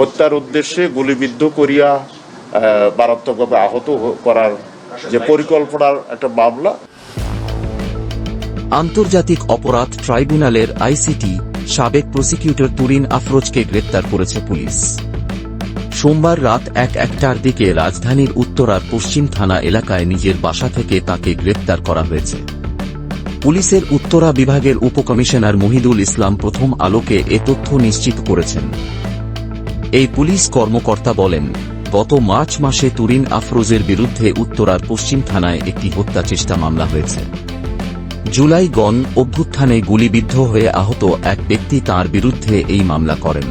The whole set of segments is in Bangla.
হত্যার উদ্দেশ্যে গুলিবিদ্ধ করিয়া মারাত্মকভাবে আহত করার যে পরিকল্পনার একটা মামলা। আন্তর্জাতিক অপরাধ ট্রাইব্যুনালের আইসিটি সাবেক প্রসিকিউটর তুরিন আফরোজকে গ্রেপ্তার করেছে পুলিশ। সোমবার রাত এক একটার দিকে রাজধানীর উত্তরার পশ্চিম থানা এলাকায় নিজের বাসা থেকে তাকে গ্রেপ্তার করা হয়েছে। পুলিশের উত্তরা বিভাগের উপকমিশনার মহিদুল ইসলাম প্রথম আলোকে এ তথ্য নিশ্চিত করেছেন। এই পুলিশ কর্মকর্তা বলেন, গত মার্চ মাসে তুরিন আফরোজের বিরুদ্ধে উত্তরার পশ্চিম থানায় একটি হত্যা চেষ্টা মামলা হয়েছে। জুলাই গণ অভ্যুত্থানে গুলিবিদ্ধ হয়ে আহত এক ব্যক্তি তার বিরুদ্ধে এই মামলা করেন।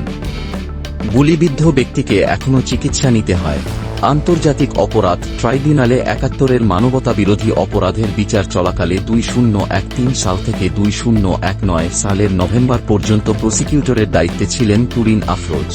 গুলিবিদ্ধ ব্যক্তিকে এখনও চিকিৎসা নিতে হয়। আন্তর্জাতিক অপরাধ ট্রাইব্যুনালে একাত্তরের মানবতা বিরোধী অপরাধের বিচার চলাকালে দুই শূন্য এক তিন সাল থেকে দুই শূন্য এক নয় সালের নভেম্বর পর্যন্ত প্রসিকিউটরের দায়িত্বে ছিলেন তুরিন আফরোজ।